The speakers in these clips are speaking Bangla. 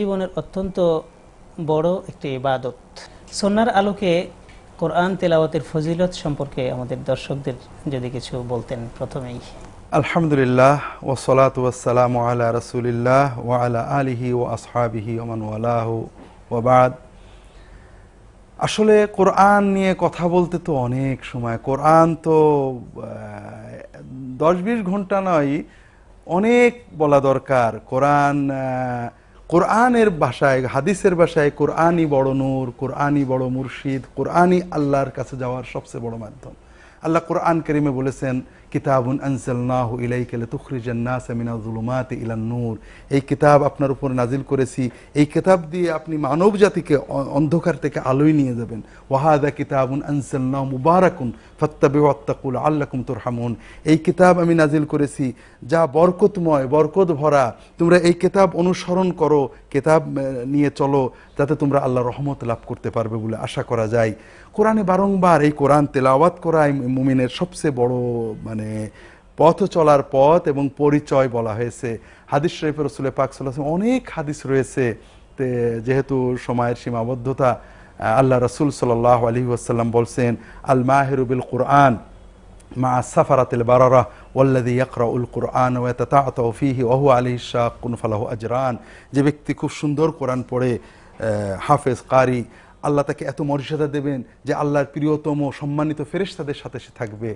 জীবনের অত্যন্ত বড় একটি ইবাদত। সন্ন্যার আলোকে কোরআন তেলাওয়াতের ফজিলত সম্পর্কে আমাদের দর্শকদের যদি কিছু বলতেন প্রথমেই। আলহামদুলিল্লাহ ওসলাত ওয়াসালাম আলা রসুলিল্লাহ ওয়ালা আলিহি ও আসহাবিহি ওমান ওয়ালাহ ওবাদ আসলে কোরআন নিয়ে কথা বলতে তো অনেক সময়, কোরআন তো দশ বিশ ঘণ্টা নয়, অনেক বলা দরকার। কোরআন কোরআনের ভাষায়, হাদিসের ভাষায় কোরআনই বড় নূর, কোরআনই বড় মুর্শিদ, কোরআনই আল্লাহর কাছে যাওয়ার সবচেয়ে বড় মাধ্যম। আল্লাহ কোরআন করিমে বলেছেন কিতাবুন আনসালনাহু ইলাইকা লিতুখরিজান নাস মিনাজ যুলুমাতি ইলান নূর। এই কিতাব আপনার উপর নাজিল করেছি। এই কিতাব দিয়ে আপনি মানব জাতিকে অন্ধকার থেকে আলোয় নিয়ে যাবেন। ওয়াহাদা কিতাবুন আনসালনাহু মুবারাকুন ফাত্তাবিউ ওয়াত্তাকুল আল্লাকুম তুরহামুন। এই কিতাব আমি নাজিল করেছি যা বরকতময় বরকত ভরা তোমরা এই কিতাব অনুসরণ করো, কিতাব নিয়ে চলো, যাতে তোমরা আল্লাহ রহমত লাভ করতে পারবে বলে আশা করা যায়। কোরআনে বারংবার এই কোরআন তেলাওয়াত করাই মুমিনের সবচেয়ে বড় মানে পথ চলার পথ এবং পরিচয় বলা হয়েছে। হাদিস শরীফ রসুল পাক সাল্লাহ অনেক হাদিস রয়েছে। যেহেতু সময়ের সীমাবদ্ধতা আল্লাহ রসুল সাল্লাহ আলী ওয়াসাল্লাম বলছেন আল মাহেরুবিল কোরআন মা সাফারাতিল বারারা ওয়াল্লাযী ইয়াকরাউল কুরআন ওয়া ইয়াতাতাআতাউ ফীহি ওয়া হুয়া আলাইহি শাক্কুন ফালাহু আজরান। যে ব্যক্তি খুব সুন্দর কোরআন পড়ে হাফেজ, কারি আল্লাহ তাকে এত মর্যাদা দেবেন যে আল্লাহর প্রিয়তম সম্মানিত ফেরেশতাদের সাথে সে থাকবে।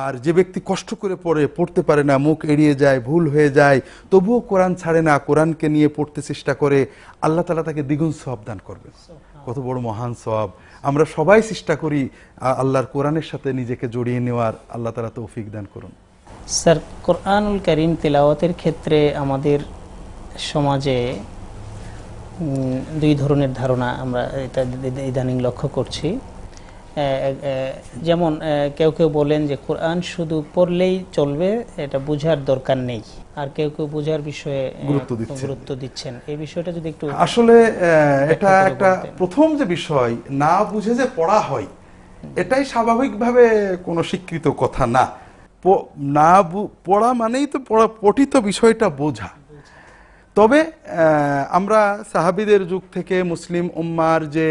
আর যে ব্যক্তি কষ্ট করে পড়ে পড়তে পারে না মুখ এড়িয়ে যায় ভুল হয়ে যায় তবুও কোরআন ছাড়ে না কোরআনকে নিয়ে পড়তে চেষ্টা করে আল্লাহ তালা তাকে দ্বিগুণ সব দান করবে কত বড় মহান সব আমরা সবাই চেষ্টা করি আল্লাহর কোরআনের সাথে নিজেকে জড়িয়ে নেওয়ার। আল্লাহ তালা তৌফিক দান করুন। স্যার কোরআনুল করিম তেলাওয়াতের ক্ষেত্রে আমাদের সমাজে দুই ধরনের ধারণা আমরা এটা ইদানিং লক্ষ্য করছি। যেমন কেউ কেউ বলেন যে কোরআন শুধু পড়লেই চলবে এটা বোঝার দরকার নেই। আর কেউ কেউ বোঝার বিষয়ে গুরুত্ব দিচ্ছেন। গুরুত্ব দিচ্ছেন। এই বিষয়টা যদি একটু আসলে এটা একটা প্রথম যে বিষয় না বুঝে যে পড়া হয় এটাই স্বাভাবিকভাবে কোনো স্বীকৃত কথা না। না পড়া মানেই তো পড়া পঠিত বিষয়টা বোঝা। তবে আমরা সাহাবিদের যুগ থেকে মুসলিম উম্মার যে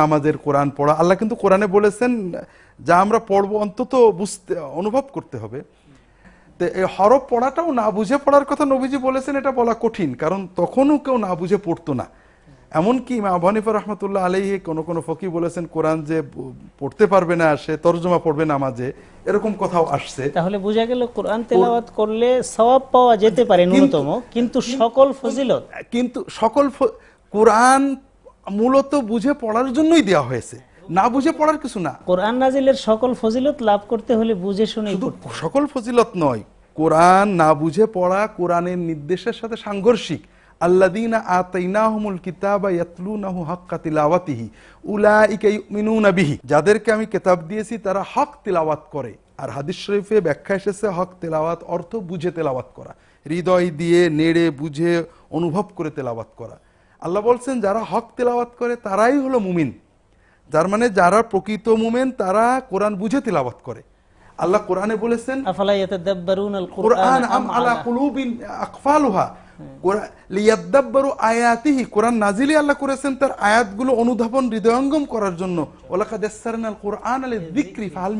নামাজের কোরআন পড়া, আল্লাহ কিন্তু কোরআনে বলেছেন, যা আমরা পড়ব অন্তত বুঝতে, অনুভব করতে হবে। তো এই হরফ পড়াটাও না বুঝে পড়ার কথা নবীজি বলেছেন, এটা বলা কঠিন, কারণ তখনও কেউ না বুঝে পড়তো না। এমনকি মা আবহানিফা রহমতুল্লাহ আলাইহি কোনো কোনো ফকি বলেছেন কোরআন যে পড়তে পারবে না সে তর্জমা পড়বে নামাজে এরকম কথাও আসছে। তাহলে বোঝা গেল কোরআন তেলাওয়াত করলে সওয়াব পাওয়া যেতে পারে ন্যূনতম কিন্তু সকল ফজিলত। কিন্তু সকল কোরআন মূলত বুঝে পড়ার জন্যই দেওয়া হয়েছে। না বুঝে পড়ার কিছু না। কোরআন নাজিলের সকল ফজিলত লাভ করতে হলে বুঝে শুনে সকল ফজিলত নয় কোরআন না বুঝে পড়া কোরআনের নির্দেশের সাথে সাংঘর্ষিক। আল্লাদিনা আতাইনাহুমুল কিতাবা ইয়াতলুনাহু হাক্কা তিলাওয়াতিহি উলাইকা ইউমিনুনা বিহি। যাদেরকে আমি কিতাব দিয়েছি তারা হক তিলাওয়াত করে। আর হাদিস শরীফে ব্যাখ্যা এসেছে হক তেলাওয়াত অর্থ বুঝে তেলাওয়াত করা। হৃদয় দিয়ে নেড়ে বুঝে অনুভব করে তেলাওয়াত করা। আল্লাহ বলছেন যারা হক তেলাওয়াত করে তারাই হলো মুমিন। যার মানে যারা প্রকৃত মুমেন তারা কোরআন বুঝে তিলাওয়াত করে। আল্লাহ কোরআনে বলেছেন আম আলা আকফালুহা। লিয়াদ্দাব্বারু আয়াতিহি কোরআন নাজিলি আল্লাহ করেছেন তার আয়াতগুলো অনুধাবন হৃদয়ঙ্গম করার জন্য। ওয়ালাকাদ ইয়াসসারনাল কোরআন আলি যিকরি ফাহাল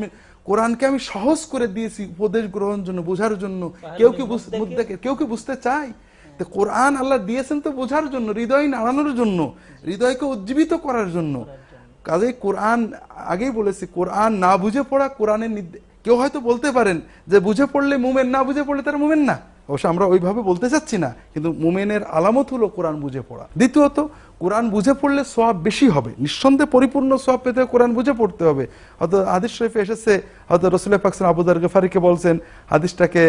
কোরআনকে আমি সহজ করে দিয়েছি উপদেশ গ্রহণের জন্য বোঝার জন্য। কেউ কি মুদ্দাকে কেউ কি বুঝতে চায়? তো কোরআন আল্লাহ দিয়েছেন তো বোঝার জন্য হৃদয় নাড়ানোর জন্য হৃদয়কে উজ্জীবিত করার জন্য। কাজেই কোরআন আগেই বলেছি কোরআন না বুঝে পড়া কোরআনের কেউ হয়তো বলতে পারেন যে বুঝে পড়লে মুমেন না বুঝে পড়লে তারা মুমেন না। অবশ্য আমরা ওইভাবে বলতে চাচ্ছি না, কিন্তু মোমেনের আলামত হলো কোরআন বুঝে পড়া। দ্বিতীয়ত, কোরআন বুঝে পড়লে সোয়াব বেশি হবে। নিঃসন্দেহে পরিপূর্ণ সোয়াব পেতে কোরআন বুঝে পড়তে হবে। হয়তো আদিস শরীফে এসেছে হয়তো রসুল পাকসান আবুদার গেফারিকে বলছেন, হাদিসটাকে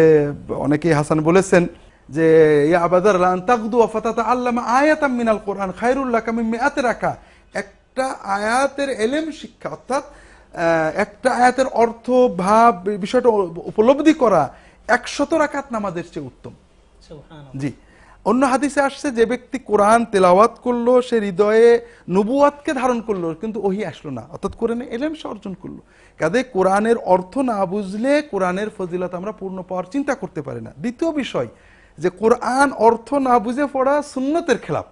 অনেকেই হাসান বলেছেন যে আবাদার লান ফাতাতা আল্লামা আয়াতাম মিনাল কোরআন খায়রুল্লাহ কামিন মিআতি রাকা। একটা আয়াতের এলেম শিক্ষা, অর্থাৎ একটা আয়াতের অর্থ, ভাব, বিষয়টা উপলব্ধি করা একশত রাকাত নামাজের চেয়ে উত্তম। জি। অন্য হাদিসে আসছে যে ব্যক্তি কোরআন তেলাওয়াত করল সে হৃদয়ে নবুয়াতকে ধারণ করল কিন্তু ওহি আসলো না। অর্থাৎ কোরআনে এলেম সে অর্জন করল। কাজে কোরআনের অর্থ না বুঝলে কোরআনের ফজিলত আমরা পূর্ণ পাওয়ার চিন্তা করতে পারি না। দ্বিতীয় বিষয় যে কোরআন অর্থ না বুঝে পড়া সুন্নতের খেলাপ।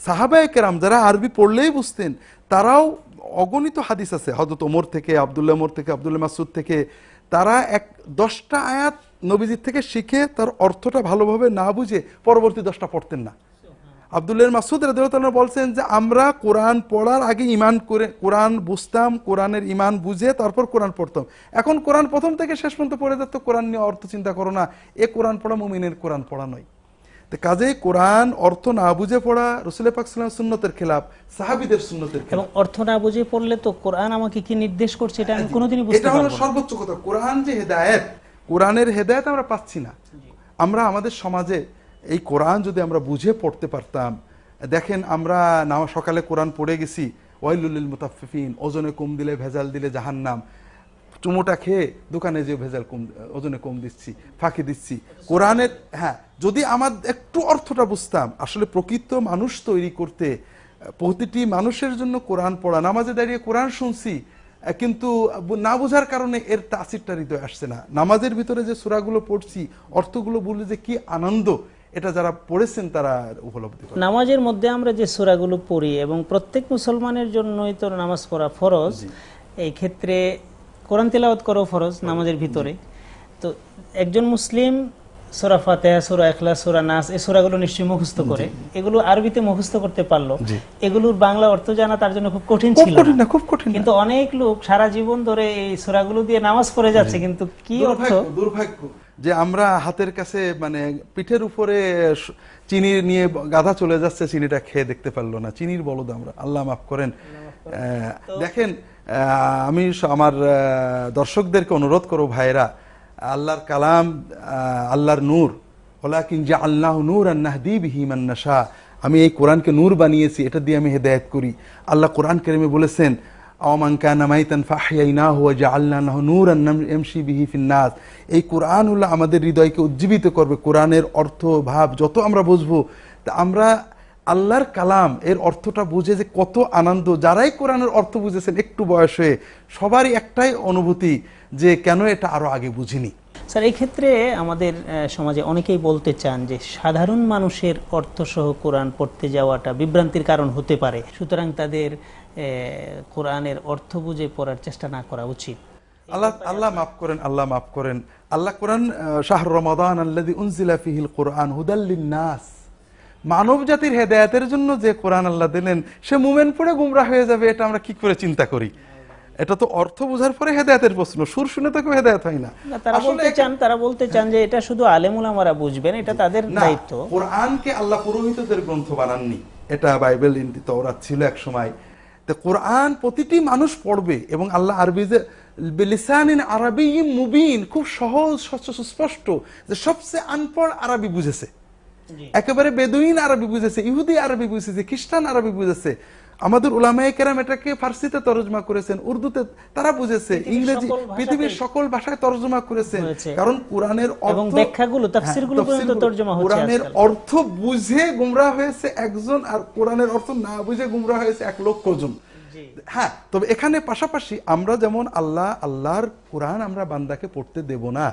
সাহাবায়ে কেরাম যারা আরবি পড়লেই বুঝতেন তারাও অগণিত হাদিস আছে। হজরত ওমর থেকে আবদুল্লাহ ওমর থেকে আবদুল্লাহ মাসুদ থেকে তারা এক দশটা আয়াত নবীজির থেকে শিখে তার অর্থটা ভালোভাবে না বুঝে পরবর্তী দশটা পড়তেন না। আবদুল্লাহ মাসুদ রাদিয়াল্লাহু বলছেন যে, আমরা কোরআন পড়ার আগে ইমান করে, কোরআন বুঝতাম, কোরআনের ইমান বুঝে তারপর কোরআন পড়তাম। এখন কোরআন প্রথম থেকে শেষ পর্যন্ত পড়ে যাচ্ছে, কোরআন নিয়ে অর্থ চিন্তা করো না। এ কোরআন পড়া মুমিনের কোরআন পড়া নয়। তো কাজেই কোরআন অর্থ না বুঝে পড়া রসুল পাক সাল্লাম সুন্নতের খেলাফ সাহাবিদের সুন্নতের এবং অর্থ না বুঝে পড়লে তো কোরআন আমাকে কি নির্দেশ করছে এটা আমি কোনোদিনই বুঝতে এটা হলো সর্বোচ্চ কথা। কোরআন যে হেদায়েত কোরআনের হেদায়েত আমরা পাচ্ছি না। আমরা আমাদের সমাজে এই কোরআন যদি আমরা বুঝে পড়তে পারতাম দেখেন আমরা না সকালে কোরআন পড়ে গেছি ওয়াইলুল মুতাফফিফিন ওজনে কম দিলে ভেজাল দিলে জাহান্নাম। চুমোটা খেয়ে দোকানে যে ভেজাল কম ওজনে কম দিচ্ছি ফাঁকি দিচ্ছি। কোরআনের হ্যাঁ যদি আমার একটু অর্থটা বুঝতাম আসলে প্রকৃত মানুষ তৈরি করতে প্রতিটি মানুষের জন্য কোরআন পড়া নামাজে দাঁড়িয়ে কোরআন শুনছি কিন্তু না বোঝার কারণে এর তাসিরটা হৃদয় আসছে না। নামাজের ভিতরে যে সুরাগুলো পড়ছি অর্থগুলো বললে যে কি আনন্দ এটা যারা পড়েছেন তারা উপলব্ধি নামাজের মধ্যে আমরা যে সূরাগুলো পড়ি এবং প্রত্যেক মুসলমানের জন্যই তো নামাজ পড়া ফরজ এই ক্ষেত্রে কোরআন তেলাওয়াত করো ফরজ নামাজের ভিতরে। তো একজন মুসলিম সূরা ফাতিহা সূরা ইখলাস সূরা নাস এই সূরাগুলো নিশ্চয়ই মুখস্থ করে। এগুলো আরবিতে মুখস্থ করতে পারল। এগুলোর বাংলা অর্থ জানা তার জন্য খুব কঠিন ছিল না। না খুব কঠিন কিন্তু অনেক লোক সারা জীবন ধরে এই সূরাগুলো দিয়ে নামাজ পড়ে যাচ্ছে কিন্তু কি অর্থ? দুর্ভাগ্য যে আমরা হাতের কাছে মানে পিঠের উপরে চিনি নিয়ে গাধা চলে যাচ্ছে চিনিটা খেয়ে দেখতে পারল না। চিনির বলদ আমরা। আল্লাহ মাফ করেন। আহ, দেখেন আমি আমার দর্শকদেরকে অনুরোধ করো ভাইরা আল্লাহর কালাম আল্লাহর নূর, ওলাকিন যে আল্লাহ নূর আন্নাহদি বিহিমান নাশা, আমি এই কোরআনকে নূর বানিয়েছি, এটা দিয়ে আমি হেদায়েত করি। আল্লাহ কোরআন কারিমে বলেছেন আওমান কানা মাইতান ফাহিয়াইনাহু ওয়া জাআলনাহু নূরান নাম- ইয়ামশি বিহি এই কোরআন হলো আমাদের হৃদয়কে উজ্জীবিত করবে। কোরআনের অর্থ, ভাব, যত আমরা বুঝব, তা আমরা আল্লাহর কালাম এর অর্থটা বুঝে যে কত আনন্দ। যারাই কোরআনের অর্থ বুঝেছেন একটু বয়স সবারই একটাই অনুভূতি যে কেন এটা আরও আগে বুঝিনি। স্যার এই ক্ষেত্রে আমাদের সমাজে অনেকেই বলতে চান যে সাধারণ মানুষের অর্থসহ কোরআন পড়তে যাওয়াটা বিভ্রান্তির কারণ হতে পারে। সুতরাং তাদের কোরআনের অর্থ বুঝে পড়ার চেষ্টা না করা উচিত। আল্লাহ আল্লাহ মাফ করেন আল্লাহ মাফ করেন। আল্লাহ কোরআন শাহর রমাদান আল্লাযী উনজিলা ফিহিল কোরআন হুদাল লিন-নাস মানব জাতির হেদায়েতের জন্য যে কোরআন আল্লাহ দিলেন সে মুমেন পড়ে গুমরাহ হয়ে যাবে এটা আমরা কি করে চিন্তা করি? এটা তো অর্থ বোঝার পরে হেদায়েতের প্রশ্ন সুর শুনে তো কেউ হেদায়েত হয় না। তারা বলতে চান তারা বলতে চান যে এটা শুধু আলেমুলামারা বুঝবেন এটা তাদের দায়িত্ব। কোরআনকে আল্লাহ পুরোহিতদের গ্রন্থ বানাননি। এটা বাইবেল ইন্দি তওরাত ছিল এক সময়। তো কোরআন প্রতিটি মানুষ পড়বে এবং আল্লাহ আরবি যে লিসানিন আরবি মুবিন খুব সহজ স্বচ্ছ সুস্পষ্ট যে সবচেয়ে আনপড় আরবি বুঝেছে। একেবারে বেদুইন আরবি বুঝেছে ইহুদি আরবি বুঝেছে খ্রিস্টান আরবি বুঝেছে। আমাদের উলামায়ে কেরাম এটাকে ফার্সিতে তরজমা করেছেন উর্দুতে তারা বুঝেছে ইংরেজি পৃথিবীর সকল ভাষায় তরজমা করেছেন। কারণ কোরআনের হ্যাঁ, কোরআনের অর্থ বুঝে গুমরা হয়েছে একজন আর কোরআনের অর্থ না বুঝে গুমরা হয়েছে এক লক্ষ জন। হ্যাঁ তবে এখানে পাশাপাশি আমরা যেমন আল্লাহ আল্লাহর কোরআন আমরা বান্দাকে পড়তে দেব না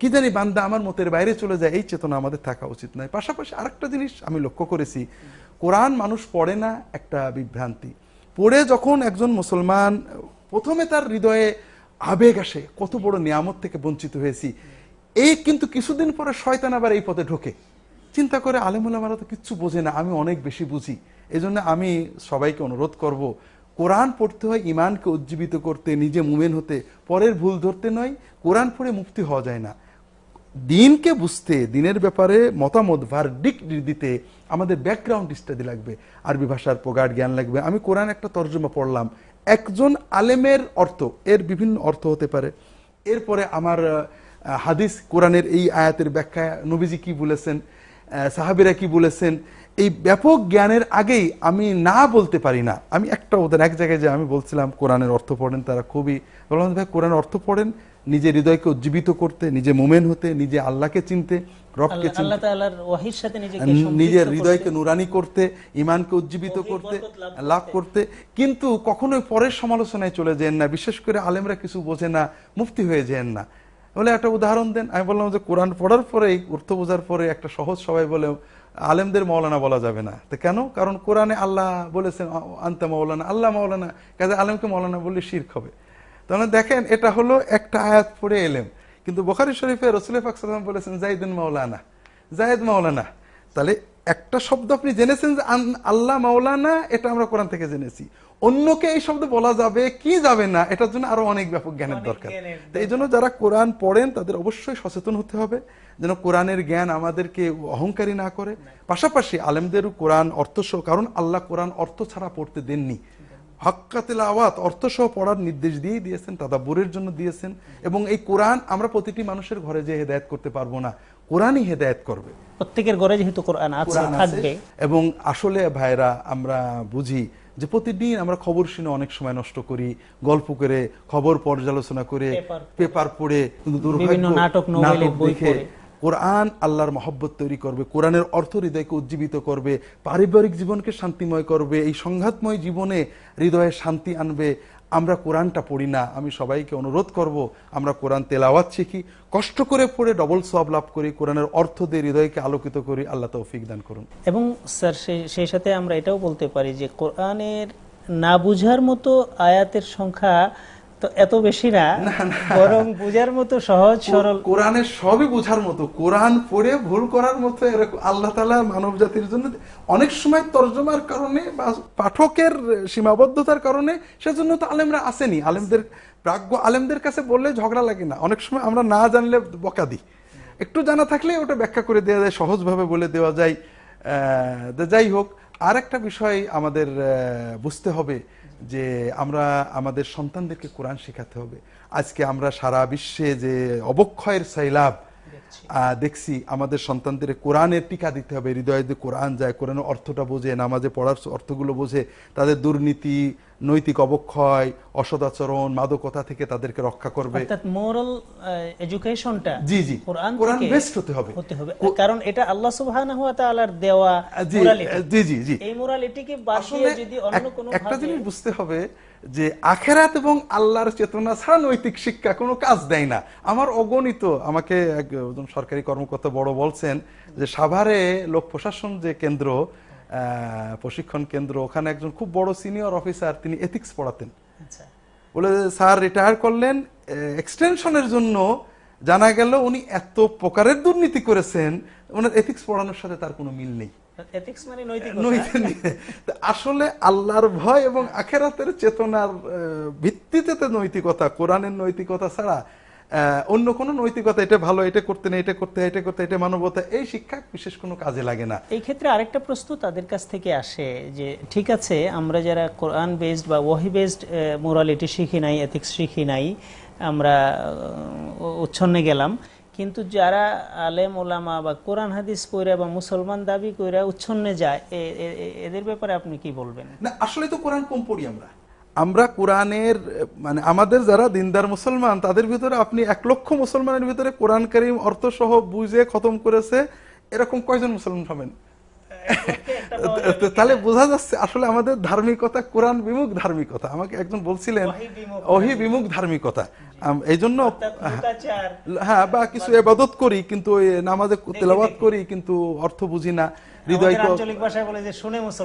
কি জানি বান্দা আমার মতের বাইরে চলে যায়, এই চেতনা আমাদের থাকা উচিত নয়। পাশাপাশি আরেকটা জিনিস আমি লক্ষ্য করেছি, কোরআন মানুষ পড়ে না একটা বিভ্রান্তি। পড়ে যখন একজন মুসলমান, প্রথমে তার হৃদয়ে আবেগ আসে, কত বড় নিয়ামত থেকে বঞ্চিত হয়েছি। এই কিন্তু কিছুদিন পরে শয়তান আবার এই পথে ঢোকে। চিন্তা করে আলেমুলামারা তো কিচ্ছু বোঝে না, আমি অনেক বেশি বুঝি। এই জন্য আমি সবাইকে অনুরোধ করব, কোরআন পড়তে হয় ইমানকে উজ্জীবিত করতে, নিজে মুমেন হতে, পরের ভুল ধরতে নয়, কোরআন পড়ে মুক্তি হওয়া যায় না। দিনকে বুঝতে, দিনের ব্যাপারে মতামত ভার্ডিক দিতে আমাদের ব্যাকগ্রাউন্ড স্টাডি লাগবে। আরবি ভাষার প্রগাঢ় জ্ঞান লাগবে। আমি কোরআন একটা তর্জমা পড়লাম। একজন আলেমের অর্থ, এর বিভিন্ন অর্থ হতে পারে। এরপরে আমার হাদিস কোরআনের এই আয়াতের ব্যাখ্যা, নবীজি কি বলেছেন সাহাবিরা কি বলেছেন, এই ব্যাপক জ্ঞানের আগেই আমি না বলতে পারি না। আমি একটা ওদের এক জায়গায় যে আমি বলছিলাম, কোরআনের অর্থ পড়েন তারা খুবই বললাম, ভাই, কোরআনের অর্থ পড়েন নিজের হৃদয়কে উজ্জীবিত করতে নিজে মোমেন হতে নিজে আল্লাহকে চিনতে রবকে নিজের। হৃদয়কে নুরানি করতে ইমানকে উজ্জীবিত করতে লাভ করতে। কিন্তু কখনোই পরের সমালোচনায় চলে যেন না। বিশেষ করে আলেমরা কিছু বোঝে না মুফতি হয়ে যেন না। বলে একটা উদাহরণ দেন। আমি বললাম যে কোরআন পড়ার পরেই অর্থ বোঝার পরে একটা সহজ সবাই বলে আলেমদের মৌলানা বলা যাবে না। তো কেন? কারণ কোরআনে আল্লাহ বলেছেন আনতে মৌলানা আল্লাহ মৌলানা কাজে আলেমকে মৌলানা বললে শির্ক হবে। তাহলে দেখেন এটা হলো একটা আয়াত পড়ে এলেম। কিন্তু বোখারি শরীফে রসুল ফাকসালাম বলেছেন জাইদিন মাওলানা জায়েদ মাওলানা। তাহলে একটা শব্দ আপনি জেনেছেন যে আল্লাহ মাওলানা এটা আমরা কোরআন থেকে জেনেছি। অন্যকে এই শব্দ বলা যাবে কি যাবে না এটার জন্য আরও অনেক ব্যাপক জ্ঞানের দরকার। তো এই জন্য যারা কোরআন পড়েন তাদের অবশ্যই সচেতন হতে হবে যেন কোরআনের জ্ঞান আমাদেরকে অহংকারী না করে। পাশাপাশি আলেমদেরও কোরআন অর্থ সহ কারণ আল্লাহ কোরআন অর্থ ছাড়া পড়তে দেননি। পড়ার নির্দেশ দিয়েই দিয়েছেন তাদাবুরের জন্য দিয়েছেন এবং এই কোরআন আমরা প্রতিটি মানুষের ঘরে যে হেদায়েত করতে পারব না। কোরআনই হেদায়েত করবে। প্রত্যেকের ঘরে যেহেতু কোরআন আছে থাকবে। এবং আসলে ভাইরা আমরা বুঝি যে প্রতিদিন আমরা খবর শুনে অনেক সময় নষ্ট করি গল্প করে খবর পর্যালোচনা করে পেপার পড়ে। দুর্ভাগ্য নাটক, দেখে পড়ে। কোরআন আল্লাহর মহব্বত তৈরি করবে, কোরআনের অর্থ হৃদয়কে উজ্জীবিত করবে, পারিবারিক জীবনকে শান্তিময় করবে, এই সংঘাতময় জীবনে হৃদয়ে শান্তি আনবে। আমরা কোরআনটা পড়ি না, আমি সবাইকে অনুরোধ করব, আমরা কোরআন তেলাওয়াত শিখি, কষ্ট করে পড়ে ডবল সব লাভ করি, কোরআনের অর্থ দিয়ে হৃদয়কে আলোকিত করি, আল্লাহ তৌফিক দান করুন। এবং স্যার সেই- সাথে আমরা এটাও বলতে পারি যে কোরআনের না বুঝার মতো আয়াতের সংখ্যা তো এত বেশি না বরং বুঝার মতো সহজ সরল। কোরআনের সবই বোঝার মতো কোরআন পড়ে ভুল করার মতো এরকম আল্লাহ তালা মানব জাতির জন্য অনেক সময় তর্জমার কারণে বা পাঠকের সীমাবদ্ধতার কারণে সেজন্য তো আলেমরা আসেনি। আলেমদের প্রাজ্ঞ আলেমদের কাছে বললে ঝগড়া লাগে না। অনেক সময় আমরা না জানলে বকা দিই। একটু জানা থাকলে ওটা ব্যাখ্যা করে দেওয়া যায় সহজভাবে বলে দেওয়া যায়। আহ, যাই হোক আর একটা বিষয় আমাদের বুঝতে হবে। যে আমরা আমাদের সন্তানদেরকে কোরআন শেখাতে হবে। আজকে আমরা সারা বিশ্বে যে অবক্ষয়ের সাইলাভ দেখছি। আমাদের সন্তানদের কোরআনের টিকা দিতে হবে। হৃদয়ে যে কোরআন যায় কোরআনের অর্থটা বোঝে নামাজে পড়ার অর্থগুলো বোঝে তাদের দুর্নীতি নৈতিক অবক্ষয় অসদাচরণ মাদকতা থেকে তাদেরকে রক্ষা করবে। অর্থাৎ মোরাল এডুকেশনটা জি জি। কোরআন কোরআন বেস্ট হতে হবে। হতে হবে। কারণ এটা আল্লাহ সুবহানাহু ওয়া তাআলার দেওয়া জি জি জি জি। এই মোরালিটিকে বাদ দিয়ে যদি অন্য কোনো একটা জিনিস বুঝতে হবে যে আখেরাত এবং আল্লাহর চেতনা ছাড়া নৈতিক শিক্ষা কোনো কাজ দেয় না। আমার অগণিত আমাকে একজন সরকারি কর্মকর্তা বড় বলছেন যে সাভারে লোক প্রশাসন যে কেন্দ্র প্রশিক্ষণ কেন্দ্র। ওখানে একজন খুব বড় সিনিয়র অফিসার তিনি এথিক্স পড়াতেন। আচ্ছা। বলে স্যার রিটায়ার করলেন। এক্সটেনশনের জন্য জানা গেল উনি এত প্রকারের দুর্নীতি করেছেন ওনার এথিক্স পড়ানোর সাথে তার কোনো মিল নেই। মানে নৈতিক নৈতিক আসলে আল্লাহর ভয় এবং আখেরাতের চেতনার ভিত্তিতে নৈতিকতা কোরআনের নৈতিকতা ছাড়া অন্য কোনো নৈতিকতা এটা ভালো এটা করতে নেই এটা করতে এটা করতে এটা মানবতা এই শিক্ষা বিশেষ কোনো কাজে লাগে না। এই ক্ষেত্রে আরেকটা প্রশ্ন তাদের কাছ থেকে আসে যে ঠিক আছে আমরা যারা কোরআন বেসড বা ওয়াহি বেসড মোরালিটি শিখি নাই এথিক্স শিখি নাই আমরা উচ্ছন্নে গেলাম। কিন্তু যারা আলেম ওলামা বা কোরআন হাদিস কইরা বা মুসলমান দাবি কইরা উচ্ছন্নে যায় এদের ব্যাপারে আপনি কি বলবেন? না আসলে তো কোরআন কম পড়ি আমরা। আমরা কোরআনের মানে আমাদের যারা দিনদার মুসলমান তাদের ভিতরে আপনি এক লক্ষ মুসলমানের ভিতরে কোরআন করিম অর্থ সহ বুঝে খতম করেছে এরকম কয়জন মুসলমান হবেন? তাহলে বোঝা যাচ্ছে আসলে আমাদের ধার্মিকতা কোরআন বিমুখ ধার্মিকতা। আমাকে একজন বলছিলেন অহি বিমুখ ধার্মিকতা। এই জন্য হ্যাঁ বা কিছু এবাদত করি কিন্তু নামাজে তেলাবাদ করি কিন্তু অর্থ বুঝি না আমাদের